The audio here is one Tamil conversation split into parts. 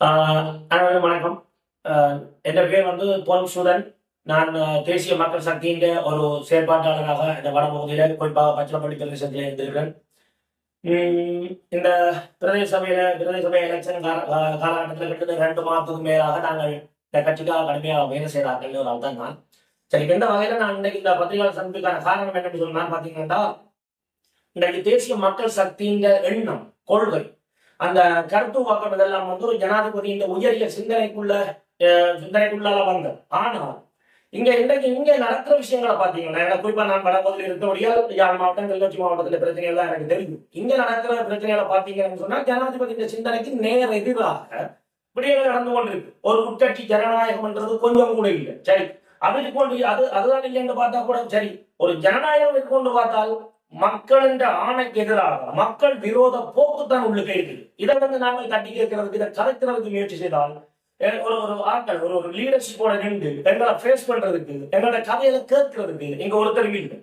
ஆஹ் அனைவருக்கும் வணக்கம். ஆஹ் என் பேர் வந்து பொன் சுதன். நான் தேசிய மக்கள் சக்தியின் ஒரு செயற்பாட்டாளராக இந்த வடபகுதியில குறிப்பாக பச்சளப்பள்ளி பிரதேசத்தில் இருந்திருக்கிறேன். உம், இந்த பிரதேச சபையில பிரதேச சபை எலெக்ஷன் கால காலகட்டத்தில் கிட்டத்தட்ட ரெண்டு மாதத்துக்கு மேலாக நாங்கள் இந்த கட்சிக்காக கடுமையாக வேலை செய்கிறார்கள் ஒரு ஆள் தான். நான் சரி இந்த வகையில நான் இன்னைக்கு இந்த பத்திரிகையாளர் சந்திப்புக்கான காரணம் என்னன்னு சொன்னா பாத்தீங்கன்னா இன்றைக்கு தேசிய மக்கள் சக்தியின் எண்ணம் கொள்கை அந்த கருத்து வாக்கம் இதெல்லாம் வந்து ஒரு ஜனாதிபதியின் உயரிய சிந்தனைக்குள்ள அஹ், சிந்தனைக்குள்ளால வந்தது. ஆனால் இங்க இன்றைக்கு இங்க நடக்கிற விஷயங்களை பாத்தீங்கன்னா எனக்கு குறிப்பா நான் வடபகுதியில் இருக்கபடியால் யாழ் மாவட்டம் கிளிநொச்சி மாவட்டத்துல பிரச்சனை எல்லாம் எனக்கு தெரியும். இங்க நடக்கிற பிரச்சனைகளை பாத்தீங்கன்னு சொன்னா ஜனாதிபதியின் சிந்தனைக்கு நேர் எதிராக விடயங்கள் நடந்து கொண்டிருக்கு. ஒரு உட்கட்சி ஜனநாயகம்ன்றது கொஞ்சம் கூட இல்லை. சரி. அதுக்கு கொண்டு அது அதுதான் இல்லைன்னு பார்த்தா கூட சரி. ஒரு ஜனநாயகம் கொண்டு பார்த்தால் மக்கள் என்ற ஆணைக்கு எதிராக மக்கள் விரோத போக்கு தான் உள்ளுக்கு இருக்குது. இதை வந்து நாங்கள் தட்டி கேட்கிறதுக்கு இதை கலைக்கிறதுக்கு முயற்சி செய்தால் ஒரு ஒரு ஆட்கள் ஒரு ஒரு லீடர்ஷிப்போட நின்று எங்களை ஃபேஸ் பண்றதுக்கு எங்களோட கதையில கேட்கறதுக்கு இங்க ஒருத்தர் இல்லை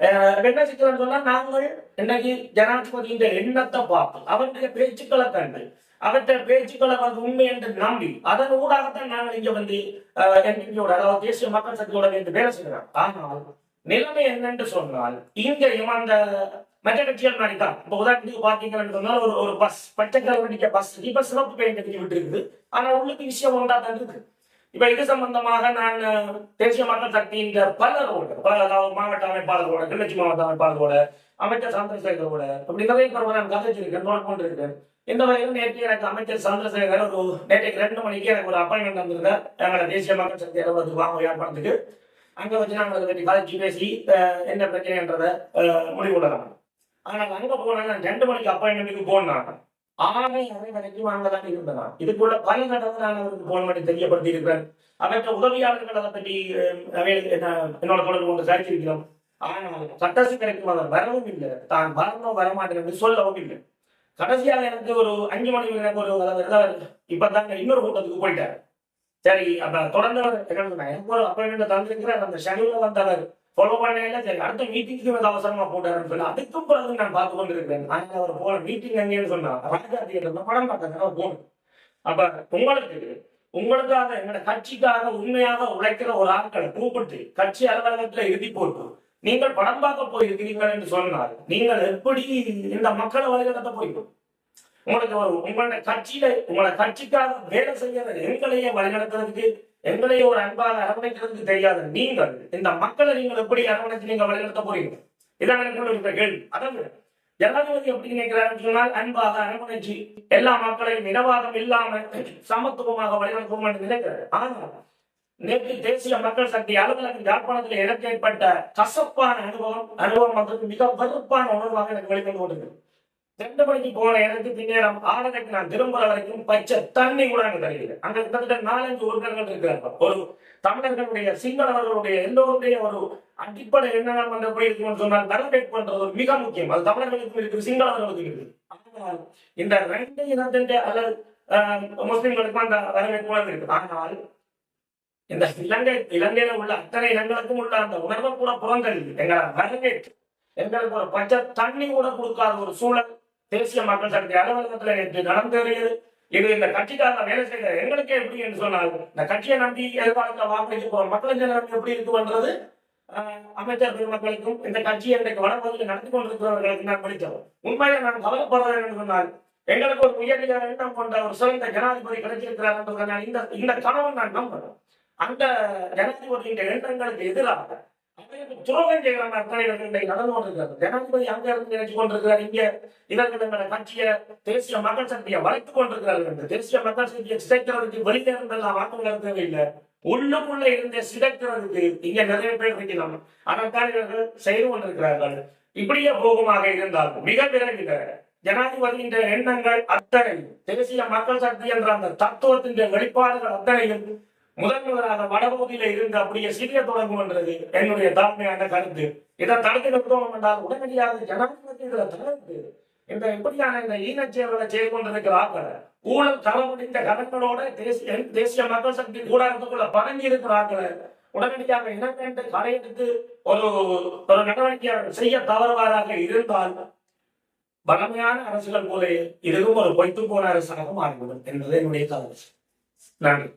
அஹ் என்ன சிக்கலன்னு சொன்னா நாங்கள் இன்னைக்கு ஜனாதிபதியின் எண்ணத்தை பார்த்து அவருடைய பேச்சுக்களை கண்டு அவற்றை பேச்சுக்களை வந்து உண்மை என்று நம்பி அதன் ஊடாகத்தான் நாங்கள் இங்க வந்து என்பியோட அதாவது தேசிய மக்கள் சக்தியோட வந்து வேலை செய்கிறோம். ஆனால் நிலைமை என்னன்னு சொன்னால் இங்கேயும் அந்த மற்ற கட்சிகள் மாதிரி தான் இப்போ உதாரணத்துக்கு பாத்தீங்கன்னு சொன்னால் ஒரு ஒரு பஸ் பச்சை கலர் அடிக்க பஸ் இப்ப சிவப்பு பெயிண்ட் அடிக்க விட்டு இருக்குது ஆனா உள்ளுக்கு விஷயம் ஒன்றா தான் இருக்கு. இப்ப இது சம்பந்தமாக நான் தேசிய மக்கள் சக்தியின் பலரோட பல அதாவது மாவட்ட அமைப்பாளரோட கிளர்ச்சி மாவட்ட அமைப்பாளரோட அமைச்சர் சந்திரசேகரோட அப்படி நிறைய பேரோட நான் கதைச்சிருக்கேன் நோட் பண்ணிருக்கேன். இந்த வகையில் நேற்று எனக்கு அமைச்சர் சந்திரசேகர் ஒரு நேற்றைக்கு ரெண்டு மணிக்கு எனக்கு ஒரு அப்பாயின்மெண்ட் வந்திருந்தேன் எங்களோட தேசிய மக்கள் சக்தி அலுவலகத்துக்கு வாங்க வியாபாரத்துக்கு அங்க வச்சு நாங்கள் அதை பற்றி கலைச்சு பேசி என்ன பிரச்சனைன்றதை அஹ், முடிவுள்ளலாம் ஆனால் அங்க போனா ரெண்டு மணிக்கு அப்பாயின்மெண்ட்டுக்கு போனாங்க ஆறு அரை வரைக்கும் அங்கதான் இருந்தேன் இதுக்குள்ள பல தடவை நான் அவருக்கு போன் பண்ணி தெரியப்படுத்தி இருக்கிறேன். அவற்ற உதவியாளர்கள் அதை பற்றி என்ன- என்னோட தொடர்பு கொண்டு சரிச்சிருக்கிறோம் ஆனால் சட்டசி கிடைக்கும் அவர் வரவும் இல்லை. தான் வரணும் வரமாட்டேன் என்று சொல்லவும் இல்லை. கடைசியாக எனக்கு ஒரு அஞ்சு மணிக்கு எனக்கு ஒரு இப்பதாங்க இப்பதான் இன்னொரு கூட்டத்துக்கு போயிட்டார். சரி அப்ப தொடர்ந்து அவர் என்ன அப்பாயின்மெண்ட் தந்திருக்கிறார் அந்த ஷெடியூல வந்தவர். ஃபாலோ பண்ணல சரி அடுத்த மீட்டிங்க்கு வந்து அவசரமா போட்டாருன்னு சொல்லி அதுக்கும் பிறகு நான் பார்த்து கொண்டிருக்கிறேன். நான் அவர் போன மீட்டிங் எங்கேன்னு சொன்னா ராஜா தியேட்டர்ல படம் பார்த்தேன் போகணும் அப்ப உங்களுக்கு உங்களுக்காக எங்களோட கட்சிக்காக உண்மையாக உழைக்கிற ஒரு ஆட்களை கூப்பிட்டு கட்சி அலுவலகத்துல எழுதி போட்டு நீங்கள் படம் பார்க்க போயிருக்கிறீர்கள் என்று சொன்னால் நீங்கள் எப்படி இந்த மக்களை வழிநடத்த போயிடும் உங்களுக்கு ஒரு உங்களோட கட்சியில உங்களோட கட்சிக்காக வேலை செய்யற எங்களையே வழிநடத்துறதுக்கு எங்களையே ஒரு அன்பாக அரவணைக்கிறதுக்கு தெரியாது நீங்கள் இந்த மக்களை நீங்கள் எப்படி அரவணைச்சு நீங்க வழிநடத்த போறீங்க? இதான் எனக்கு கேள்வி. அதாவது ஜனாதிபதி எப்படி நினைக்கிறாருன்னு சொன்னால் அன்பாக அரவணைச்சு எல்லா மக்களையும் இனவாதம் இல்லாம சமத்துவமாக வழிநடத்துவோம் என்று நினைக்கிறார் ஆனால் நேற்று தேசிய மக்கள் சக்தி அலுவலகம் யாழ்ப்பாணத்தில் எனக்கு ஏற்பட்ட கசப்பான அனுபவம் அனுபவம் வந்து மிக வெறுப்பான உணர்வாக எனக்கு வெளிக்கொண்டு கொண்டிருக்கிறது. ரெண்டு மணிக்கு போன இடத்துக்கு பின்னேரம் ஆறரைக்கு நான் திரும்புற வரைக்கும் பச்சை தண்ணி கூட அங்க தெரியல அங்க கிட்டத்தட்ட நாலஞ்சு உறுப்பினர்கள் இருக்கிறாங்க ஒரு தமிழர்களுடைய சிங்களவர்களுடைய எல்லோருடைய ஒரு அடிப்படை என்ன பண்ற போய் இருக்குன்னு சொன்னால் வரவேற்பு பண்றது ஒரு மிக முக்கியம். அது தமிழர்களுக்கும் இருக்கு சிங்களவர்களுக்கும் இருக்கு ஆனால் இந்த ரெண்டு இனத்தின் அல்லது ஆஹ், முஸ்லிம்களுக்கும் அந்த வரவேற்பு உணர்வு இருக்கு ஆனால் இந்த இலங்கை இலங்கையில உள்ள அத்தனை இனங்களுக்கும் உள்ள அந்த உணர்வை கூட புறந்தள்ளி எங்களை வரவேற்று எங்களுக்கு ஒரு பச்சை தண்ணி கூட கொடுக்காத ஒரு சூழல் தேசிய மக்கள் சக்தி அலுவலகத்துல நேற்று நடந்தேறியது இது இந்த கட்சிக்காக வேலை செய்த எங்களுக்கே எப்படி என்று சொன்னால் இந்த கட்சியை நம்பி எதிர்காலத்தில் வாக்களிக்க போற மக்களின் எப்படி இருக்குன்றது ஆஹ், அமைச்சர் பெருமக்களுக்கும் இந்த கட்சியை இன்றைக்கு வடபகுதியில் நடந்து கொண்டிருக்கிறவர்களுக்கு நான் படித்தோம் உண்மையில நான் கவலைப்படுறேன் என்று சொன்னால் எங்களுக்கு ஒரு உயரிய எண்ணம் கொண்ட ஒரு சிறந்த ஜனாதிபதி கிடைச்சிருக்கிறார் என்பதை நான் இந்த இந்த கனவை நான் நம்புறேன் அந்த ஜனாதிபதியின் எண்ணங்களுக்கு எதிராக துரோகம் செய்கிற அத்தனை இன்றைக்கு நடந்து கொண்டிருக்கிறது ஜனாதிபதி அங்க இருந்து நினைச்சு கொண்டிருக்கிறார் இங்க இவர்கள் கட்சிய தேசிய மக்கள் சக்தியை வளைத்துக் கொண்டிருக்கிறார்கள் என்று. தேசிய மக்கள் சக்தியை சிதைக்கிறதுக்கு வெளியில இருந்தெல்லாம் ஆட்கள் இல்லை உள்ளுக்குள்ள இருந்த சிதைக்கிறதுக்கு இங்க நிறைய பேர் இருக்கிறோம் அதைத்தான் இவர்கள் செய்து கொண்டிருக்கிறார்கள். இப்படியே போகமாக இருந்தால் மிக விரைவில் ஜனாதிபதியின் எண்ணங்கள் அத்தனை தேசிய மக்கள் சக்தி என்ற அந்த தத்துவத்தின் வெளிப்பாடுகள் அத்தனையும் முதன் முதலாக வடபகுதியில இருந்து அப்படியே சீரிய தொடங்கும் என்றது என்னுடைய தாழ்மையான கருத்து. இதை தடுத்து நிறுத்தணும் என்றால் உடனடியாக ஜனாதிபதி இதை தளர்த்து இந்த எப்படியான இந்த ஈனச்செயல்களை செய்து கொண்டிருக்கிறார்கள் ஊழல் தரமுடிந்த கரங்களோட தேசிய தேசிய மக்கள் சக்தி கூடாரத்துக்குள்ள பணங்கி இருக்கிறார்கள் உடனடியாக இனப்பெயர்ந்து கடையெடுத்து ஒரு ஒரு நடவடிக்கை செய்ய தவறுவாராக இருந்தால் பலமையான அரசுகள் போல இதுவும் ஒரு பொய்த்து போன அரசாக மாறிவிடும் என்பது என்னுடைய கருத்து. நன்றி.